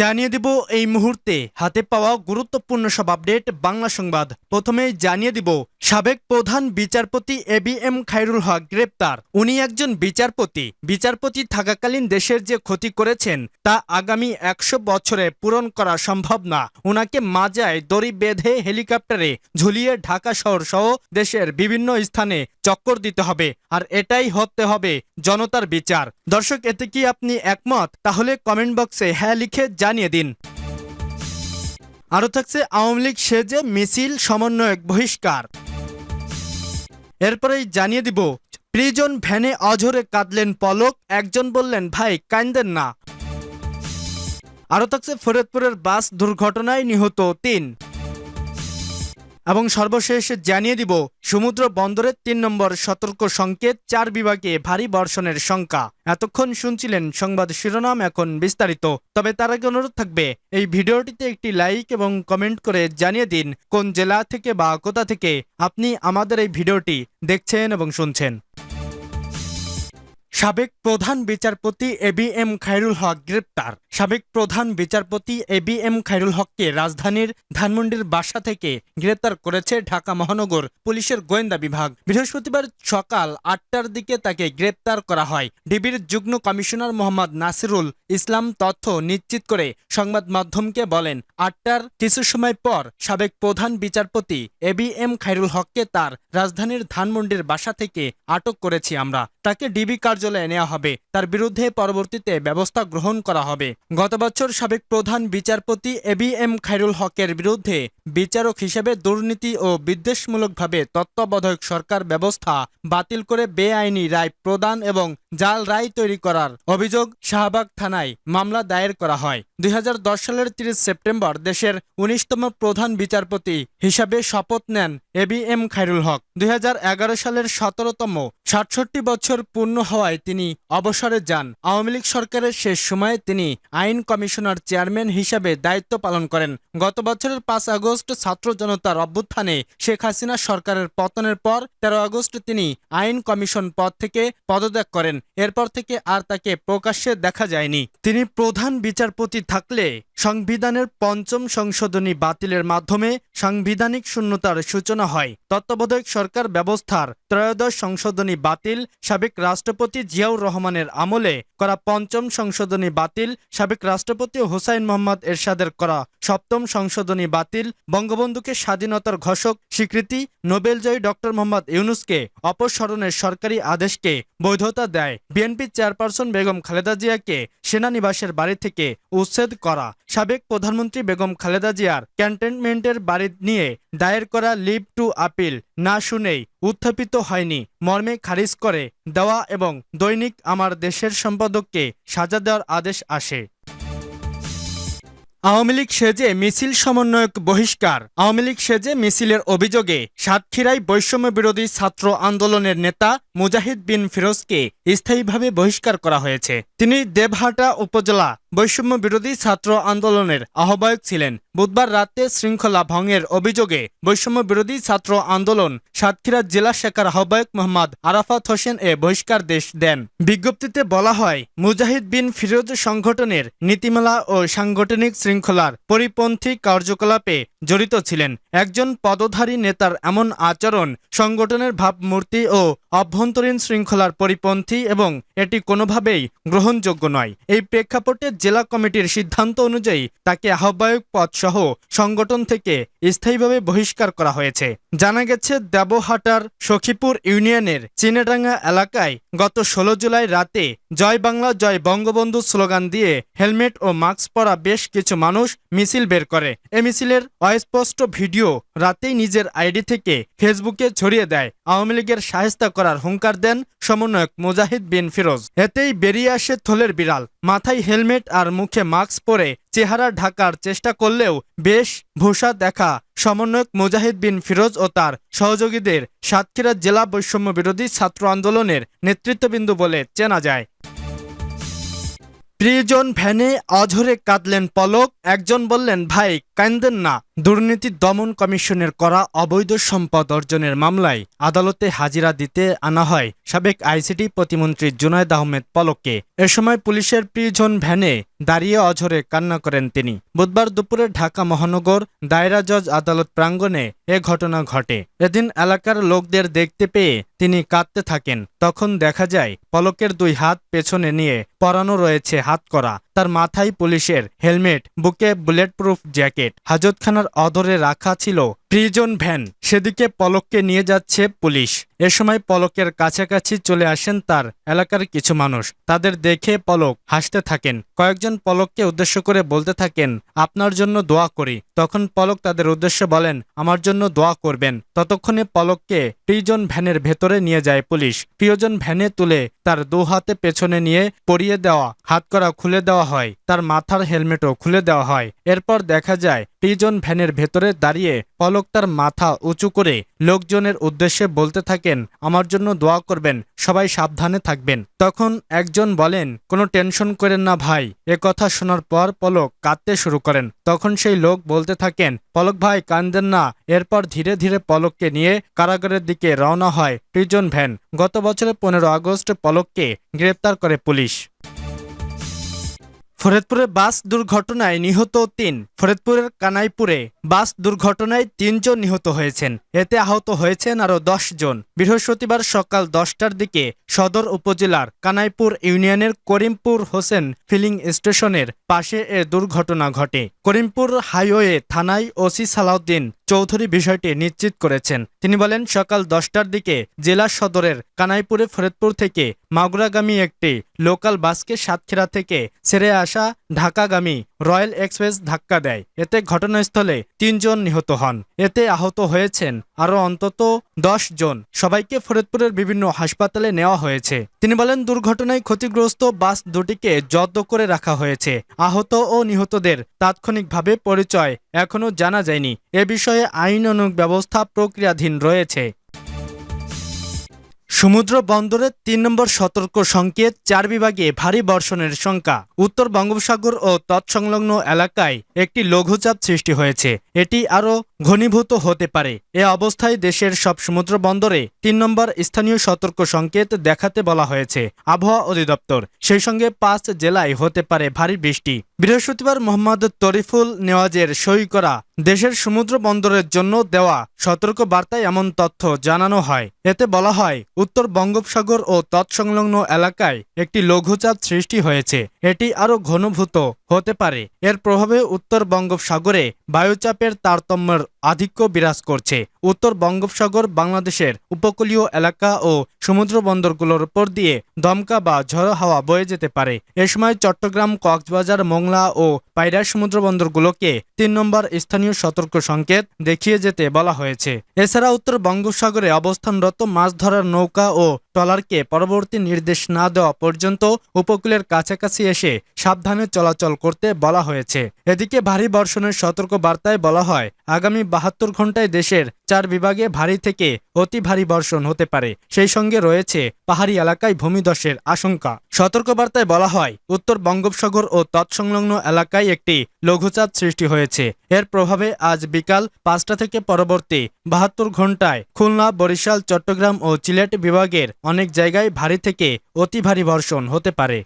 জানিয়ে দেব এই মুহূর্তে হাতে পাওয়া গুরুত্বপূর্ণ সব আপডেট বাংলা সংবাদ। প্রথমেই জানিয়ে দিব, সাবেক প্রধান বিচারপতি A B M Khairul Haque গ্রেপ্তার। উনি একজন বিচারপতি। বিচারপতি থাকাকালীন দেশের যে ক্ষতি করেছেন, তা আগামী একশো বছরে পূরণ করা সম্ভব না। ওনাকে মাজায় দড়ি বেঁধে হেলিকপ্টারে ঝুলিয়ে ঢাকা শহর সহ দেশের বিভিন্ন স্থানে চক্কর দিতে হবে, আর এটাই হতে হবে জনতার বিচার। দর্শক, এতে কি আপনি একমত? তাহলে কমেন্ট বক্সে হ্যাঁ লিখে জানিয়ে দিন। আরও থাকছে আওয়ামী লীগ সেজে মিছিল সমন্বয়ক বহিষ্কার। এরপরেই জানিয়ে দিব, প্রিজন ভ্যানে অঝরে কাঁদলেন পলক, একজন বললেন, ভাই কান্দেন না। আরও থাকছে ফরিদপুরের বাস দুর্ঘটনায় নিহত তিন। এবং সর্বশেষ জানিয়ে দিব, সমুদ্র বন্দরের তিন নম্বর সতর্ক সংকেত, চার বিভাগে ভারী বর্ষণের শঙ্কা। এতক্ষণ শুনছিলেন সংবাদ শিরোনাম এখন বিস্তারিত। তবে তার আগে অনুরোধ থাকবে, এই ভিডিওটিতে একটি লাইক এবং কমেন্ট করে জানিয়ে দিন, কোন জেলা থেকে বা কোথা থেকে আপনি আমাদের এই ভিডিওটি দেখছেন এবং শুনছেন। সাবেক প্রধান বিচারপতি A B M Khairul Haque গ্রেপ্তার। সাবেক প্রধান বিচারপতি এ বি এম খায়রুল হককে রাজধানীর ধানমন্ডির বাসা থেকে গ্রেপ্তার করেছে ঢাকা মহানগর পুলিশের গোয়েন্দা বিভাগ। বৃহস্পতিবার সকাল আটটার দিকে তাকে গ্রেপ্তার করা হয়। ডিবির যুগ্ম কমিশনার মোহাম্মদ নাসিরুল ইসলাম তথ্য নিশ্চিত করে সংবাদ মাধ্যমকে বলেন, আটটার কিছু সময় পর সাবেক প্রধান বিচারপতি এ বি এম খায়রুল হককে তার রাজধানীর ধানমন্ডির বাসা থেকে আটক করেছি আমরা। তাকে ডিবি কার্যালয়ে নেওয়া হবে। তার বিরুদ্ধে পরবর্তীতে ব্যবস্থা গ্রহণ করা হবে। গত বছর সাবেক প্রধান বিচারপতি এ বি এম খাইরুল হকের বিরুদ্ধে বিচারক হিসেবে দুর্নীতি ও বিদ্বেষমূলকভাবে তত্ত্বাবধায়ক সরকার ব্যবস্থা বাতিল করে বেআইনি রায় প্রদান এবং জাল রায় তৈরি করার অভিযোগ শাহবাগ থানায় মামলা দায়ের করা হয়। দুই হাজার দশ সালের তিরিশ সেপ্টেম্বর দেশের উনিশতম প্রধান বিচারপতি হিসাবে শপথ নেন A B M Khairul Haque. দুই হাজার এগারো সালের সতেরোতম সাতষট্টি বছর পূর্ণ হওয়ায় তিনি অবসরে যান। আওয়ামী লীগ সরকারের শেষ সময়ে তিনি আইন কমিশনার চেয়ারম্যান হিসাবে দায়িত্ব পালন করেন। গত বছরের পাঁচ আগস্ট ছাত্র জনতার অভ্যুত্থানে শেখ হাসিনা সরকারের পতনের পর তেরো আগস্ট তিনি আইন কমিশন পদ থেকে পদত্যাগ করেন। এরপর থেকে আর তাকে প্রকাশ্যে দেখা যায়নি। তিনি প্রধান বিচারপতি থাকলে সংবিধানের পঞ্চম সংশোধনী বাতিলের মাধ্যমে সাংবিধানিক শূন্যতার সূচনা হয়। তত্ত্বাবধায়ক সরকার ব্যবস্থার ত্রয়োদশ সংশোধনী বাতিল সাবেক রাষ্ট্রপতি জিয়াউর রহমানের আমলে করা পঞ্চম সংশোধনী বাতিল সাবেক রাষ্ট্রপতি হোসাইন মোহাম্মদ এরশাদের করা সপ্তম সংশোধনী বাতিল বঙ্গবন্ধুকে স্বাধীনতার ঘোষক স্বীকৃতি নোবেলজয়ী ডক্টর মোহাম্মদ ইউনুসকে অপসারণের সরকারি আদেশকে বৈধতা দেয়। বিএনপি চেয়ারপারসন বেগম খালেদা জিয়াকে সেনানিবাসের বাড়ি থেকে উচ্ছেদ করা সাবেক প্রধানমন্ত্রী বেগম খালেদা জিয়ার ক্যান্টনমেন্টের বাড়ি নিয়ে দায়ের করা লিভ টু আপিল না শুনেই উত্থাপিত হয়নি। মর্মে খারিজ করে দেওয়া এবং দৈনিক আমার দেশের সম্পাদককে সাজা দেওয়ার আদেশ আসে। আওয়ামী লীগ সেজে মিছিল সমন্বয়ক বহিষ্কার। আওয়ামী লীগ সেজে মিছিলের অভিযোগে সাতক্ষীরায় বৈষম্য বিরোধী ছাত্র আন্দোলনের নেতা মুজাহিদ বিন ফিরোজকে স্থায়ীভাবে বহিষ্কার করা হয়েছে। তিনি দেবহাটা উপজেলা বৈষম্য বিরোধী ছাত্র আন্দোলনের আহ্বায়ক ছিলেন। বুধবার রাতে শৃঙ্খলা ভঙ্গের অভিযোগে বৈষম্য বিরোধী ছাত্র আন্দোলন সাতক্ষীরা জেলা শাখার আহ্বায়ক মোহাম্মদ আরাফাত হোসেন এ বহিষ্কার দেশ দেন। বিজ্ঞপ্তিতে বলা হয়, মুজাহিদ বিন ফিরোজ সংগঠনের নীতিমালা ও সাংগঠনিক শৃঙ্খলার পরিপন্থী কার্যকলাপে জড়িত ছিলেন। একজন পদধারী নেতার এমন আচরণ, সংগঠনের ভাবমূর্তি ও অভ্যন্তরীণ শৃঙ্খলার পরিপন্থী এবং এটি কোনোভাবেই গ্রহণযোগ্য নয়। এই প্রেক্ষাপটে জেলা কমিটির সিদ্ধান্ত অনুযায়ী তাকে আহ্বায়ক পদসহ সংগঠন থেকে স্থায়ীভাবে বহিষ্কার করা হয়েছে। জানা গেছে, দেবহাটার সখীপুর ইউনিয়নের চিনেডাঙ্গা এলাকায় গত ষোলো জুলাই রাতে জয় বাংলা, জয় বঙ্গবন্ধু স্লোগান দিয়ে হেলমেট ও মাস্ক পরা বেশ কিছু মানুষ মিছিল বের করে। এ মিছিলের অস্পষ্ট ভিডিও রাতেই নিজের আইডি থেকে ফেসবুকে ছড়িয়ে দেয়। আওয়ামী লীগের সাহেস্তা করার হুঙ্কার দেন সমন্বয়ক মুজাহিদ বিন ফিরোজ। এতেই বেরিয়ে আসে থলের বিড়াল। মাথায় হেলমেট আর মুখে মাস্ক পরে চেহারা ঢাকার চেষ্টা করলেও বেশ ভূষা দেখা। সমন্বয়ক মুজাহিদ বিন ফিরোজ ও তার সহযোগীদের সাতক্ষীরা জেলা বৈষম্য বিরোধী ছাত্র আন্দোলনের নেতৃত্ববিন্দু বলে চেনা যায়। প্রিয়জন ভ্যানে অঝরে কাঁদলেন পলক। একজন বললেন, ভাই কান্দেন না। দুর্নীতি দমন কমিশনের করা অবৈধ সম্পদ অর্জনের মামলায় আদালতে হাজিরা দিতে আনা হয়। সাবেক আইসিটি প্রতিমন্ত্রী জুনায়দ আহমেদ পলককে। এ সময় পুলিশের প্রিজন ভ্যানে দাঁড়িয়ে অঝরে কান্না করেন তিনি। বুধবার দুপুরে ঢাকা মহানগর দায়রা জজ আদালত প্রাঙ্গণে এ ঘটনা ঘটে। এদিন এলাকার লোকদের দেখতে পেয়ে তিনি কাঁদতে থাকেন। তখন দেখা যায়, পলকের দুই হাত পেছনে নিয়ে পরানো রয়েছে হাত করা। তার মাথায় পুলিশের হেলমেট, বুকে বুলেট প্রুফ জ্যাকেট, হাজতখানার অদরে রাখা ছিল প্রিজন ভ্যান। সেদিকে পলককে নিয়ে যাচ্ছে পুলিশ। এ সময় পলকের কাছাকাছি চলে আসেন তার এলাকার কিছু মানুষ। তাদের দেখে পলক হাসতে থাকেন। কয়েকজন পলককে উদ্দেশ্য করে বলতে থাকেন, আপনার জন্য দোয়া করি। তখন পলক তাদের উদ্দেশ্যে বলেন, আমার জন্য দোয়া করবেন। ততক্ষণে পলককে প্রিজন ভ্যানের ভেতরে নিয়ে যায় পুলিশ। প্রিয়জন ভ্যানে তুলে তার দু হাতে পেছনে নিয়ে পরিয়ে দেওয়া হাত করা খুলে দেওয়া হয়, তার মাথার হেলমেটও খুলে দেওয়া হয়। এরপর দেখা যায় প্রিজন ভ্যানের ভেতরে দাঁড়িয়ে পলক তার মাথা উঁচু করে লোকজনের উদ্দেশ্যে বলতে থাকেন, আমার জন্য দোয়া করবেন, সবাই সাবধানে থাকবেন। তখন একজন বলেন, কোনো টেনশন করেন না ভাই। এ কথা শোনার পর পলক কাঁদতে শুরু করেন। তখন সেই লোক বলতে থাকেন, পলক ভাই, কান্দেন না। এরপর ধীরে ধীরে পলককে নিয়ে কারাগারের দিকে রওনা হয় প্রিজন ভ্যান। গত বছরের পনেরো আগস্ট পলককে গ্রেপ্তার করে পুলিশ। ফরিদপুরে বাস দুর্ঘটনায় নিহত তিন। ফরিদপুরের কানাইপুরে বাস দুর্ঘটনায় তিনজন নিহত হয়েছেন। এতে আহত হয়েছেন আরও জন। বৃহস্পতিবার সকাল দশটার দিকে সদর উপজেলার কানাইপুর ইউনিয়নের করিমপুর হোসেন ফিলিং স্টেশনের পাশে এ দুর্ঘটনা ঘটে। করিমপুর হাইওয়ে থানায় ওসি সালাউদ্দিন চৌধুরী বিষয়টি নিশ্চিত করেছেন। তিনি বলেন, সকাল দশটার দিকে জেলা সদরের কানাইপুরে ফরিদপুর থেকে মাগুরাগামী একটি লোকাল বাসকে সাতক্ষীরা থেকে ছেড়ে আসা ঢাকাগামী রয়্যাল এক্সপ্রেস ধাক্কা দেয়। এতে ঘটনাস্থলে তিনজন নিহত হন। এতে আহত হয়েছেন আরও অন্তত দশ জন। সবাইকে ফরিদপুরের বিভিন্ন হাসপাতালে নেওয়া হয়েছে। তিনি বলেন, দুর্ঘটনায় ক্ষতিগ্রস্ত বাস দুটিকে জব্দ করে রাখা হয়েছে। আহত ও নিহতদের তাৎক্ষণিকভাবে পরিচয় এখনও জানা যায়নি। এ বিষয়ে আইনানুগ ব্যবস্থা প্রক্রিয়াধীন রয়েছে। সমুদ্র বন্দরের তিন নম্বর সতর্ক সংকেত, চার বিভাগে ভারী বর্ষণের সংখ্যা। উত্তর বঙ্গোপসাগর ও তৎসংলগ্ন এলাকায় একটি লঘুচাপ সৃষ্টি হয়েছে। এটি আরও ঘনীভূত হতে পারে। এ অবস্থায় দেশের সব সমুদ্র বন্দরে তিন নম্বর স্থানীয় সতর্ক সংকেত দেখাতে বলা হয়েছে আবহাওয়া অধিদপ্তর। সেই সঙ্গে পাঁচ জেলায় হতে পারে ভারী বৃষ্টি। বৃহস্পতিবার মোহাম্মদ তরিফুল নেওয়াজের সই করা দেশের সমুদ্র বন্দরের জন্য দেওয়া সতর্ক বার্তায় এমন তথ্য জানানো হয়। এতে বলা হয়, উত্তর বঙ্গোপসাগর ও তৎসংলগ্ন এলাকায় একটি লঘুচাপ সৃষ্টি হয়েছে। এটি আরও ঘনীভূত হতে পারে। এর প্রভাবে উত্তর বঙ্গোপসাগরে বায়ুচাপের তারতম্যের আধিক্য বিরাজ করছে। উত্তর বঙ্গোপসাগর বাংলাদেশের উপকূলীয় এলাকা ও সমুদ্র বন্দরগুলোর উপর দিয়ে দমকা বা ঝড়ো হাওয়া বয়ে যেতে পারে। এ সময় চট্টগ্রাম, কক্সবাজার, মোংলা ও পায়রা সমুদ্র বন্দরগুলোকে তিন নম্বর স্থানীয় সতর্ক সংকেত দেখিয়ে যেতে বলা হয়েছে। এছাড়া উত্তর বঙ্গোপসাগরে অবস্থানরত মাছ ধরার নৌকা ও ট্রলারকে পরবর্তী নির্দেশ না দেওয়া পর্যন্ত উপকূলের কাছাকাছি এসে সাবধানে চলাচল করতে বলা হয়েছে। এদিকে ভারী বর্ষণের সতর্ক বার্তায় বলা হয়, আগামী বাহাত্তর ঘন্টায় দেশের চার বিভাগে ভারী থেকে অতি ভারী বর্ষণ হতে পারে। সেই সঙ্গে রয়েছে পাহাড়ি এলাকায় ভূমিধসের আশঙ্কা। সতর্কবার্তায় বলা হয়, উত্তর বঙ্গোপসাগর ও তৎসংলগ্ন এলাকায় একটি লঘুচাপ সৃষ্টি হয়েছে। এর প্রভাবে আজ বিকাল পাঁচটা থেকে পরবর্তী বাহাত্তর ঘন্টায় খুলনা, বরিশাল, চট্টগ্রাম ও সিলেট বিভাগের অনেক জায়গায় ভারী থেকে অতি ভারী বর্ষণ হতে পারে।